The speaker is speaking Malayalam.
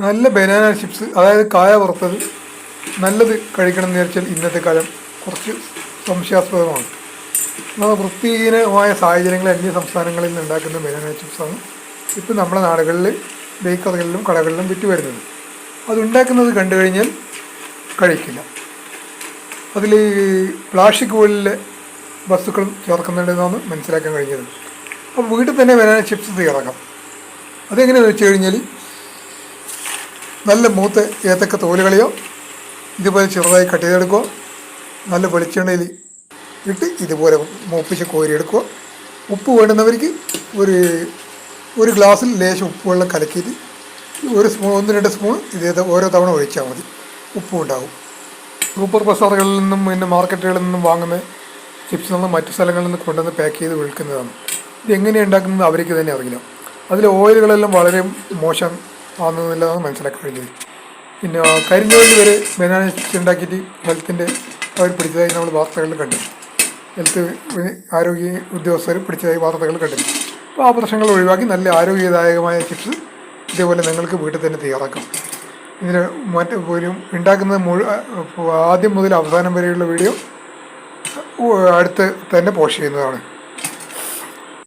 നല്ല ബനാന ചിപ്സ് അതായത് കായ വറുത്തത് നല്ലത് കഴിക്കണം എന്ന് വിചാരിച്ചാൽ ഇന്നത്തെ കാലം കുറച്ച് സംശയാസ്പദമാണ്. എന്നാൽ വൃത്തിഹീനമായ സാഹചര്യങ്ങൾ അന്യ സംസ്ഥാനങ്ങളിൽ നിന്ന് ഉണ്ടാക്കുന്ന ബനാന ചിപ്സാണ് ഇപ്പം നമ്മുടെ നാടുകളിൽ ബേക്കറികളിലും കടകളിലും വിറ്റ് വരുന്നത്. അതുണ്ടാക്കുന്നത് കണ്ടു കഴിഞ്ഞാൽ കഴിക്കില്ല. അതിൽ പ്ലാസ്റ്റിക് പോലിലെ വസ്തുക്കളും ചേർക്കുന്നുണ്ടെന്നാണ് മനസ്സിലാക്കാൻ കഴിഞ്ഞത്. അപ്പോൾ വീട്ടിൽ തന്നെ ബനാന ചിപ്സ് തയ്യാറാക്കാം അതെങ്ങനെയാണെന്ന് വെച്ച് കഴിഞ്ഞാൽ നല്ല മൂത്ത് ഏത്തക്ക തോലുകളെയോ ഇതുപോലെ ചെറുതായി കട്ട് ചെയ്തെടുക്കുക നല്ല വെളിച്ചെണ്ണയിൽ ഇട്ട് ഇതുപോലെ മൂപ്പിച്ച് കോരിയെടുക്കുക ഉപ്പ് വേണ്ടുന്നവർക്ക് ഒരു ഒരു ഗ്ലാസ്സിൽ ലേശം ഉപ്പ് വെള്ളം കലക്കിയിട്ട് ഒരു സ്പൂൺ ഒന്ന് രണ്ട് സ്പൂൺ ഇതേ ഓരോ തവണ ഒഴിച്ചാൽ മതി. ഉപ്പും ഉണ്ടാകും സൂപ്പർ ബസാറുകളിൽ നിന്നും പിന്നെ മാർക്കറ്റുകളിൽ നിന്നും വാങ്ങുന്ന ചിപ്സ് നമ്മൾ മറ്റു സ്ഥലങ്ങളിൽ നിന്ന് കൊണ്ടുവന്ന് പാക്ക് ചെയ്ത് വിൽക്കുന്നതാണ്. ഇത് എങ്ങനെയാണ് ഉണ്ടാക്കുന്നത് അവർക്ക് തന്നെ അറിയില്ല. അതിലെ ഓയിലുകളെല്ലാം വളരെ മോശം ആണെന്നുള്ളതാണ് മനസ്സിലാക്കാൻ കഴിഞ്ഞത് പിന്നെ കരിഞ്ഞോലി വരെ ബനാന ചിപ്സ് ഉണ്ടാക്കിയിട്ട് ഹെൽത്തിന്റെ അവർ പിടിച്ചതായി നമ്മൾ വാർത്തകളിൽ കണ്ടു. ഹെൽത്ത് ആരോഗ്യ ഉദ്യോഗസ്ഥർ പിടിച്ചതായി വാർത്തകൾ കണ്ടു. അപ്പോൾ ആ പ്രശ്നങ്ങൾ ഒഴിവാക്കി നല്ല ആരോഗ്യദായകമായ ചിപ്സ് ഇതേപോലെ നിങ്ങൾക്ക് വീട്ടിൽ തന്നെ തയ്യാറാക്കാം. ഇതിന് മറ്റ് ഒരു ഉണ്ടാക്കുന്നത് മുഴുവൻ ആദ്യം മുതൽ അവസാനം വരെയുള്ള വീഡിയോ അടുത്ത് തന്നെ പോസ്റ്റ് ചെയ്യുന്നതാണ്.